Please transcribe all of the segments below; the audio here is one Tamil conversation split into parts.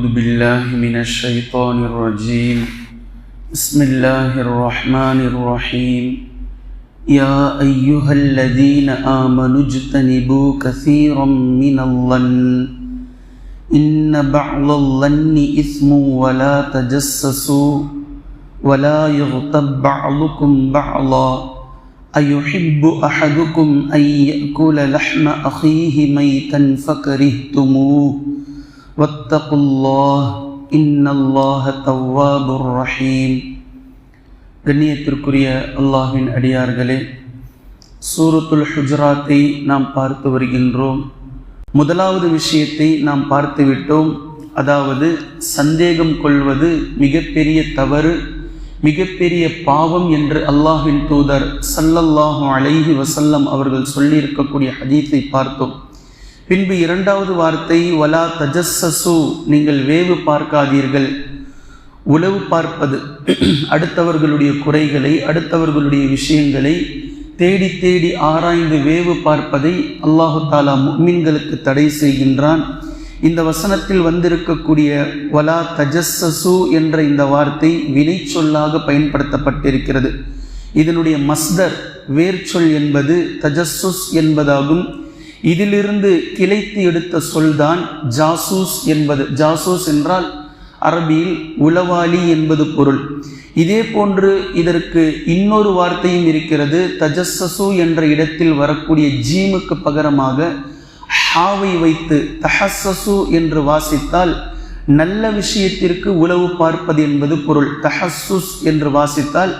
أعوذ بالله من الشيطان الرجيم. بسم الله الرحمن الرحيم. يا أيها الذين آمنوا اجتنبوا كثيرا من الظن. إن بعض الظن إثم ولا تجسسوا ولا يغتب بعضكم بعضا. أيحب أحدكم أن يأكل لحم أخيه ميتا فكرهتموه. واتقوا الله إن الله تواب رحيم கண்ணியத்திற்குரிய அல்லாஹ்வின் அடியார்களே சூரத்துல் ஹுஜராத்தை நாம் பார்த்து வருகின்றோம் முதலாவது விஷயத்தை நாம் பார்த்து விட்டோம் அதாவது சந்தேகம் கொள்வது மிகப்பெரிய தவறு மிகப்பெரிய பாவம் என்று அல்லாஹ்வின் தூதர் சல்லல்லாஹு அலைஹி வசல்லம் அவர்கள் சொல்லியிருக்கக்கூடிய ஹதீஸை பார்த்தோம் பின்பு இரண்டாவது வார்த்தை வலா தஜஸ்ஸசு. நீங்கள் வேவு பார்க்காதீர்கள். உளவு பார்ப்பது. அடுத்தவர்களுடைய குறைகளை அடுத்தவர்களுடைய விஷயங்களை தேடி தேடி ஆராய்ந்து வேவு பார்ப்பதை அல்லாஹு தாலா முக்மின்களுக்கு தடை செய்கின்றான். இந்த வசனத்தில் வந்திருக்கக்கூடிய வலா தஜஸ்ஸசு என்ற இந்த வார்த்தை வினை சொல்லாக பயன்படுத்தப்பட்டிருக்கிறது. இதனுடைய மஸ்தர் வேர்ச்சொல் என்பது தஜஸ்ஸுஸ் என்பதாகும். இதிலிருந்து கிளைத்து எடுத்த சொல்தான் ஜாசூஸ் என்பது. ஜாசூஸ் என்றால் அரபியில் உளவாளி என்பது பொருள். இதே போன்று இதற்கு இன்னொரு வார்த்தையும் இருக்கிறது. தஜஸ்ஸசு என்ற இடத்தில் வரக்கூடிய ஜீமுக்கு பகரமாக ஹாவை வைத்து தஹஸ்ஸசு என்று வாசித்தால் நல்ல விஷயத்திற்கு உளவு பார்ப்பது என்பது பொருள். தஹஸ்ஸுஸ் என்று வாசித்தால்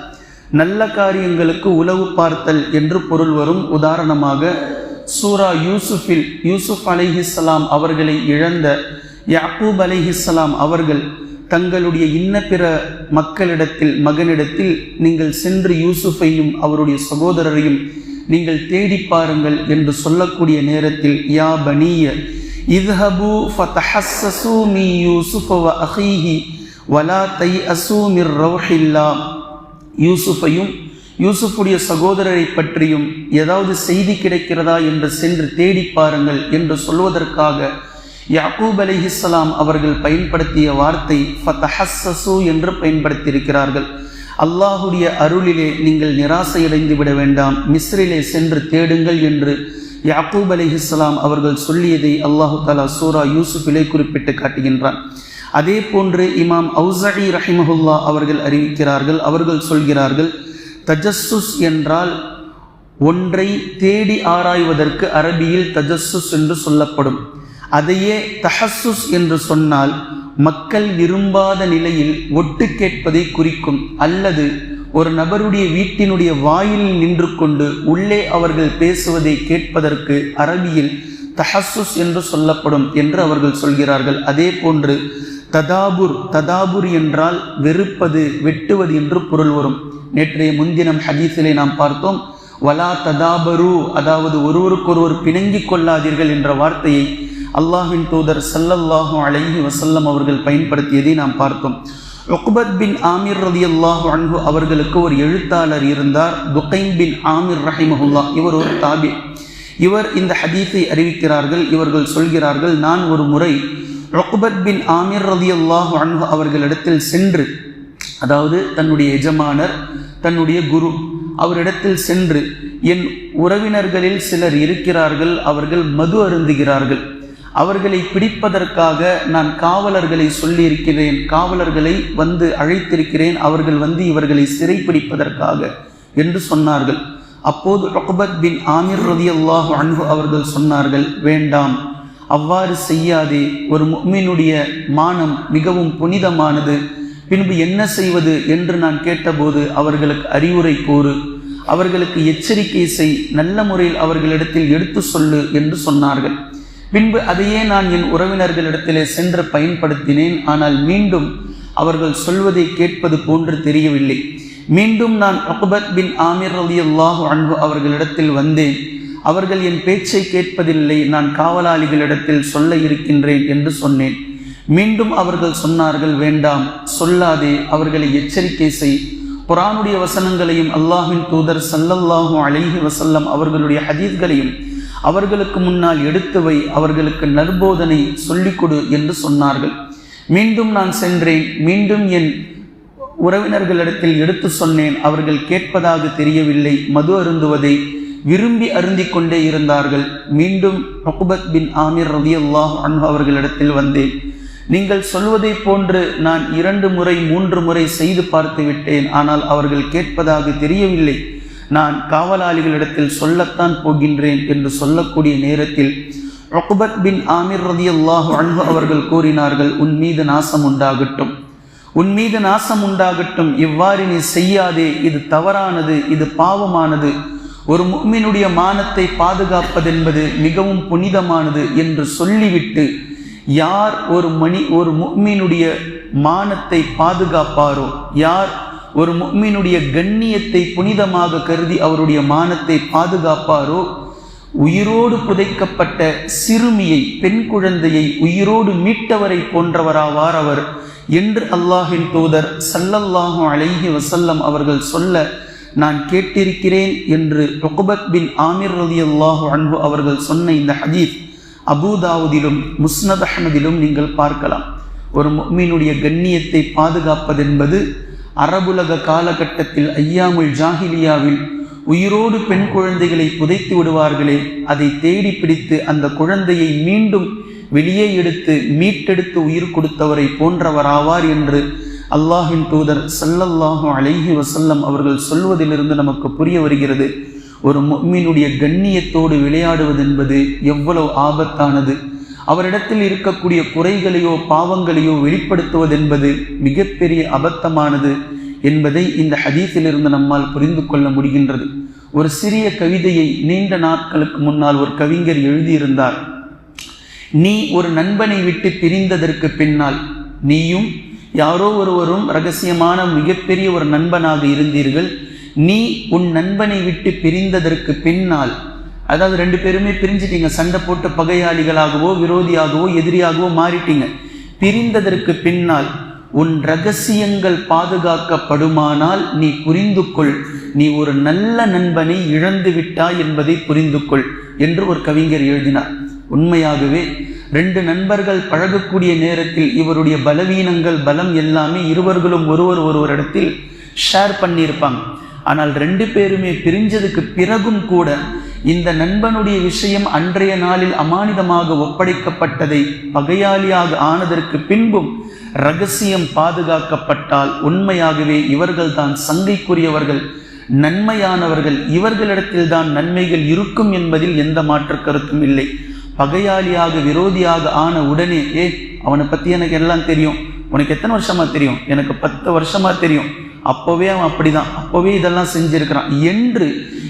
நல்ல காரியங்களுக்கு உளவு பார்த்தல் என்று பொருள் வரும். உதாரணமாக சூரா யூசுஃபில் யூசுப் அலிஹிஸ்லாம் அவர்களை இழந்த யாக்கூப் அலிஹிஸ்லாம் அவர்கள் தங்களுடைய இன்ன பிற மக்களிடத்தில் மகனிடத்தில் நீங்கள் சென்று யூசுஃபையும் அவருடைய சகோதரரையும் நீங்கள் தேடி பாருங்கள் என்று சொல்லக்கூடிய நேரத்தில் யா பனிய இத்ஹபு ஃபதஹஸ்ஸசு மீ யூசுஃப வ அஹீஹி வலா தை அசூ மிர் ரவுஹில்லா யூசுஃபையும் யூசுஃபுடைய சகோதரரை பற்றியும் ஏதாவது செய்தி கிடைக்கிறதா என்று சென்று தேடி பாருங்கள் என்று சொல்வதற்காக யாக்கூப் அலிஹிஸ்லாம் அவர்கள் பயன்படுத்திய வார்த்தை ஃபதஹஸ்ஸசு என்று பயன்படுத்தியிருக்கிறார்கள். அல்லாஹுடைய அருளிலே நீங்கள் நிராசையடைந்து விட வேண்டாம். மிஸ்ரிலே சென்று தேடுங்கள் என்று யாக்கூப் அலிஹிஸ்லாம் அவர்கள் சொல்லியதை அல்லாஹு தாலா சூரா யூசுஃபிலே குறிப்பிட்டு காட்டுகின்றான். அதே போன்று இமாம் அவுசஹி ரஹிமஹுல்லா அவர்கள் அறிவிக்கிறார்கள். அவர்கள் சொல்கிறார்கள் தஜஸ்ஸுஸ் என்றால் ஒன்றை தேடி ஆராய்வதற்கு அரபியில் தஜஸ்ஸுஸ் என்று சொல்லப்படும். அதையே தஹஸ்ஸுஸ் என்று சொன்னால் மக்கள் விரும்பாத நிலையில் ஒட்டு கேட்பதை குறிக்கும். அல்லது ஒரு நபருடைய வீட்டினுடைய வாயிலில் நின்று கொண்டு உள்ளே அவர்கள் பேசுவதை கேட்பதற்கு அரபியில் தஹஸ்ஸுஸ் என்று சொல்லப்படும் என்று அவர்கள் சொல்கிறார்கள். அதே போன்று ததாபுர் ததாபுர் என்றால் வெறுப்பது வெட்டுவது என்று பொருள் வரும். நேற்றைய முன்தினம் ஹதீஸிலே நாம் பார்த்தோம் வலா ததாபரு அதாவது ஒருவருக்கொருவர் பிணங்கிக் கொள்ளாதீர்கள் என்ற வார்த்தையை அல்லாஹின் தூதர் சல்லல்லாஹு அலைஹி வசல்லம் அவர்கள் பயன்படுத்தியதை நாம் பார்த்தோம். ஒக்பத் பின் ஆமிர் ரதி அல்லாஹு அன்பு அவர்களுக்கு ஒரு எழுத்தாளர் இருந்தார் துகைம் பின் ஆமிர் ரஹிமஹுல்லா. இவர் ஒரு தாபி இவர் இந்த ஹதீஸை அறிவிக்கிறார்கள் இவர்கள் சொல்கிறார்கள் நான் ஒரு முறை ரொக்பத் பின் ஆமிர் ரதி அல்லாஹு அன்பு அவர்களிடத்தில் சென்று அதாவது தன்னுடைய எஜமானர் தன்னுடைய குரு அவரிடத்தில் சென்று என் உறவினர்களில் சிலர் இருக்கிறார்கள் அவர்கள் மது அருந்துகிறார்கள். அவர்களை பிடிப்பதற்காக நான் காவலர்களை சொல்லியிருக்கிறேன் காவலர்களை வந்து அழைத்திருக்கிறேன் அவர்கள் வந்து இவர்களை சிறைப்பிடிப்பதற்காக என்று சொன்னார்கள். அப்போது ரொக்பத் பின் ஆமிர் ரதி அல்லாஹு அன்பு அவர்கள் சொன்னார்கள் வேண்டாம் அவ்வாறு செய்யாதே. ஒரு முக்மினுடைய மானம் மிகவும் புனிதமானது. பின்பு என்ன செய்வது என்று நான் கேட்டபோது அவர்களுக்கு அறிவுரை கூறு. அவர்களுக்கு எச்சரிக்கை செய். நல்ல முறையில் அவர்களிடத்தில் எடுத்து சொல்லு என்று சொன்னார்கள். பின்பு அதையே நான் என் உறவினர்களிடத்திலே சென்று பயன்படுத்தினேன். ஆனால் மீண்டும் அவர்கள் சொல்வதை கேட்பது போன்று தெரியவில்லை. மீண்டும் நான் அக்பத் பின் ஆமிர் அலி அல்லாஹு அன்பு அவர்களிடத்தில் வந்தேன். அவர்கள் என் பேச்சை கேட்பதில்லை நான் காவலாளிகளிடத்தில் சொல்ல இருக்கின்றேன் என்று சொன்னேன். மீண்டும் அவர்கள் சொன்னார்கள் வேண்டாம் சொல்லாதே அவர்களை எச்சரிக்கை செய். குரானுடைய வசனங்களையும் அல்லாஹின் தூதர் சல்லல்லாஹு அலைஹி வசல்லம் அவர்களுடைய ஹதீத்களையும் அவர்களுக்கு முன்னால் எடுத்து வை அவர்களுக்கு நற்போதனை சொல்லிக் கொடு என்று சொன்னார்கள். மீண்டும் நான் சென்றேன் மீண்டும் என் உறவினர்களிடத்தில் எடுத்து சொன்னேன் அவர்கள் கேட்பதாக தெரியவில்லை மது அருந்துவதை விரும்பி அருந்திக் கொண்டே இருந்தார்கள். மீண்டும் ரகுபத் பின் ஆமீர் ரதி அல்லாஹ் அன்பு அவர்களிடத்தில் வந்தேன். நீங்கள் சொல்வதை போன்று நான் இரண்டு முறை மூன்று முறை செய்து பார்த்து விட்டேன். ஆனால் அவர்கள் கேட்பதாக தெரியவில்லை. நான் காவலாளிகளிடத்தில் சொல்லத்தான் போகின்றேன் என்று சொல்லக்கூடிய நேரத்தில் ரகுபத் பின் ஆமீர் ரதி அல்லாஹ் அன்பு அவர்கள் கூறினார்கள் உன் மீது நாசம் உண்டாகட்டும். உன் மீது நாசம் உண்டாகட்டும். இவ்வாறு நீ செய்யாதே. இது தவறானது. இது பாவமானது. ஒரு முக்மினுடைய மானத்தை பாதுகாப்பதென்பது மிகவும் புனிதமானது என்று சொல்லிவிட்டு யார் ஒரு மணி ஒரு முக்மினுடைய மானத்தை பாதுகாப்பாரோ யார் ஒரு முக்மினுடைய கண்ணியத்தை புனிதமாக கருதி அவருடைய மானத்தை பாதுகாப்பாரோ உயிரோடு புதைக்கப்பட்ட சிறுமியை பெண் குழந்தையை உயிரோடு மீட்டவரை போன்றவராவார் அவர் என்று அல்லாஹின் தூதர் சல்லல்லாஹு அலைஹி வசல்லம் அவர்கள் சொல்ல நான் கேட்டிருக்கிறேன் என்று ருகுபத் பின் ஆமிர் ரதி அல்லாஹு அன்பு அவர்கள் சொன்ன இந்த ஹதீஸ் அபூதாவுதிலும் முஸ்னத் அஹமதிலும் நீங்கள் பார்க்கலாம். ஒரு மீனுடைய கண்ணியத்தை பாதுகாப்பதென்பது அரபுலக காலகட்டத்தில் ஐயாமுல் ஜாஹிலியாவில் உயிரோடு பெண் குழந்தைகளை புதைத்து விடுவார்களே அதை தேடி பிடித்து அந்த குழந்தையை மீண்டும் வெளியே எடுத்து மீட்டெடுத்து உயிர் கொடுத்தவரை போன்றவராவார் என்று அல்லாஹின் தூதர் சல்லல்லாஹு அலைஹி வசல்லம் அவர்கள் சொல்வதிலிருந்து நமக்கு புரிய வருகிறது. ஒரு மீனுடைய கண்ணியத்தோடு விளையாடுவது என்பது எவ்வளவு ஆபத்தானது. அவரிடத்தில் இருக்கக்கூடிய குறைகளையோ பாவங்களையோ வெளிப்படுத்துவது என்பது மிகப்பெரிய அபத்தமானது என்பதை இந்த ஹதீஸிலிருந்து நம்மால் புரிந்து கொள்ள முடிகின்றது. ஒரு சிறிய கவிதையை நீண்ட நாட்களுக்கு முன்னால் ஒரு கவிஞர் எழுதியிருந்தார். நீ ஒரு நண்பனை விட்டு பிரிந்ததற்கு பின்னால் நீயும் யாரோ ஒருவரும் ரகசியமான மிகப்பெரிய ஒரு நண்பனாக இருந்தீர்கள். நீ உன் நண்பனை விட்டு பிரிந்ததற்கு பின்னால் அதாவது ரெண்டு பேருமே பிரிஞ்சிட்டீங்க சண்டை போட்டு பகையாளிகளாகவோ விரோதியாகவோ எதிரியாகவோ மாறிட்டீங்க. பிரிந்ததற்கு பின்னால் உன் ரகசியங்கள் பாதுகாக்கப்படுமானால் நீ புரிந்து கொள் நீ ஒரு நல்ல நண்பனை இழந்து விட்டாய் என்பதை புரிந்து கொள் என்று ஒரு கவிஞர் எழுதினார். உண்மையாகவே ரெண்டு நண்பர்கள் பழகக்கூடிய நேரத்தில் இவருடைய பலவீனங்கள் பலம் எல்லாமே இருவர்களும் ஒருவர் ஒருவரிடத்தில் ஷேர் பண்ணியிருப்பாங்க. ஆனால் ரெண்டு பேருமே பிரிஞ்சதுக்கு பிறகும் கூட இந்த நண்பனுடைய விஷயம் அன்றைய நாளில் அமானிதமாக ஒப்படைக்கப்பட்டதை பகையாளியாக ஆனதற்கு பின்பும் ரகசியம் பாதுகாக்கப்பட்டால் உண்மையாகவே இவர்கள் தான் சங்கைக்குரியவர்கள் நன்மையானவர்கள். இவர்களிடத்தில் தான் நன்மைகள் இருக்கும் என்பதில் எந்த மாற்று கருத்தும் இல்லை. பகையாளியாக விரோதியாக ஆன உடனே ஏ அவனை பற்றி எனக்கு எல்லாம் தெரியும். உனக்கு எத்தனை வருஷமா தெரியும்? எனக்கு பத்து வருஷமா தெரியும். அப்போவே அவன் அப்படிதான். அப்போவே இதெல்லாம் செஞ்சிருக்கிறான். என்று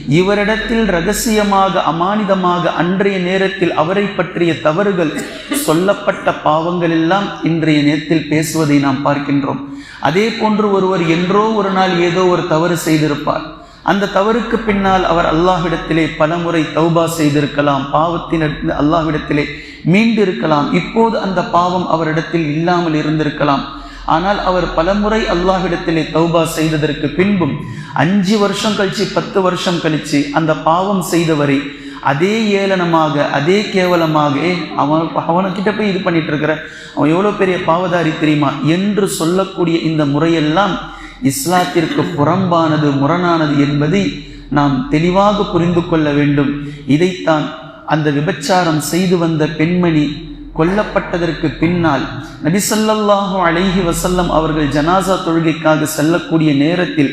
இவரிடத்தில் ரகசியமாக அமானிதமாக அன்றைய நேரத்தில் அவரை பற்றிய தவறுகள் சொல்லப்பட்ட பாவங்கள் எல்லாம் இன்றைய நேரத்தில் பேசுவதை நாம் பார்க்கின்றோம். அதே போன்று ஒருவர் என்றோ ஒரு நாள் ஏதோ ஒரு தவறு செய்திருப்பார். அந்த தவறுக்கு பின்னால் அவர் அல்லாஹ்விடத்திலே பலமுறை தௌபா செய்திருக்கலாம் பாவத்தின் அல்லாஹ்விடத்திலே மீண்டு இருக்கலாம் இப்போது அந்த பாவம் அவரிடத்தில் இல்லாமல் இருந்திருக்கலாம். ஆனால் அவர் பலமுறை அல்லாஹ்விடத்திலே தௌபா செய்ததற்கு பின்பும் அஞ்சு வருஷம் கழிச்சு பத்து வருஷம் கழிச்சு அந்த பாவம் செய்தவரை அதே ஏளனமாக அதே கேவலமாக ஏ அவன் அவனுக்கிட்ட போய் இது பண்ணிட்டு இருக்கிற? அவன் எவ்வளோ பெரிய பாவதாரி தெரியுமா? என்று சொல்லக்கூடிய இந்த முறையெல்லாம் இஸ்லாத்திற்கு புறம்பானது முரணானது என்பதை நாம் தெளிவாக புரிந்து கொள்ள வேண்டும். இதைத்தான் அந்த விபச்சாரம் செய்து வந்த பெண்மணி கொல்லப்பட்டதற்கு பின்னால் நபிசல்லாஹு அலைஹி வசல்லம் அவர்கள் ஜனாசா தொழுகைக்காக செல்லக்கூடிய நேரத்தில்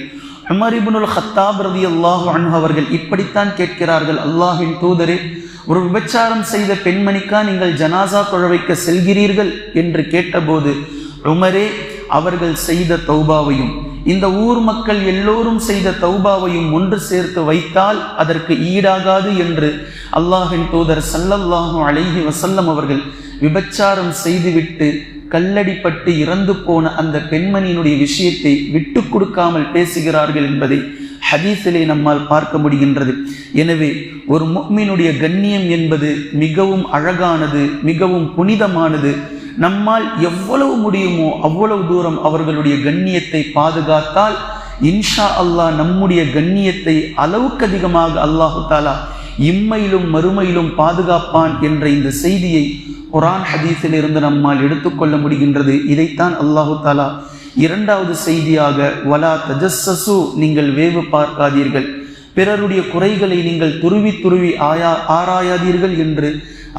உமரிபுனுல் ஹத்தாப் ரவி அல்லாஹு அன்ஹு அவர்கள் இப்படித்தான் கேட்கிறார்கள் அல்லாஹின் தூதரே ஒரு விபச்சாரம் செய்த பெண்மணிக்கா நீங்கள் ஜனாசா தொழவைக்க செல்கிறீர்கள்? என்று கேட்டபோது உமரே அவர்கள் செய்த தௌபாவையும் இந்த ஊர் மக்கள் எல்லோரும் செய்த தௌபாவையும் ஒன்று சேர்த்து வைத்தால் அதற்கு ஈடாகாது என்று அல்லாஹின் தூதர் சல்லல்லாஹு அலைஹி வசல்லம் அவர்கள் விபச்சாரம் செய்துவிட்டு கல்லடிப்பட்டு இறந்து போன அந்த பெண்மணியினுடைய விஷயத்தை விட்டு கொடுக்காமல் பேசுகிறார்கள் என்பதை ஹதீஸிலே நம்மால் பார்க்க முடிகின்றது. எனவே ஒரு முக்மினுடைய கண்ணியம் என்பது மிகவும் அழகானது மிகவும் புனிதமானது. நம்மால் எவ்வளவு முடியுமோ அவ்வளவு தூரம் அவர்களுடைய கண்ணியத்தை பாதுகாத்தால் இன்ஷா அல்லாஹ் நம்முடைய கண்ணியத்தை அளவுக்கு அதிகமாக அல்லாஹு தாலா இம்மையிலும் மறுமையிலும் பாதுகாப்பான் என்ற இந்த செய்தியை குரான் ஹதீஸில் இருந்து நம்மால் எடுத்துக்கொள்ள முடிகின்றது. இதைத்தான் அல்லாஹு தாலா இரண்டாவது செய்தியாக வலா தஜஸ்ஸசு நீங்கள் வேவு பார்க்காதீர்கள். பிறருடைய குறைகளை நீங்கள் துருவி துருவி ஆயா ஆராயாதீர்கள் என்று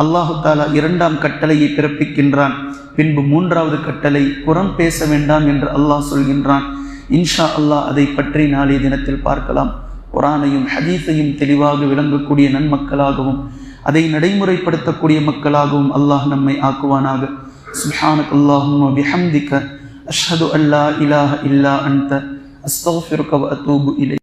அல்லாஹு தாலா இரண்டாம் கட்டளையை பிறப்பிக்கின்றான். பின்பு மூன்றாவது கட்டளை புறம் பேச வேண்டாம் என்று அல்லாஹ் சொல்கின்றான். இன்ஷா அல்லாஹ் அதை பற்றி நாளைய தினத்தில் பார்க்கலாம். குரானையும் ஹதீஸையும் தெளிவாக விளங்கக்கூடிய நன்மக்களாகவும் அதை நடைமுறைப்படுத்தக்கூடிய மக்களாகவும் அல்லாஹ் நம்மை ஆக்குவானாக. சுஹானக் அல்லாஹும் பிஹம்திக்க அஷ்ஹது அல்லா இலாஹ இல்லா அன்த. அஸ்தஃபிருக்க அத்தூபு இலை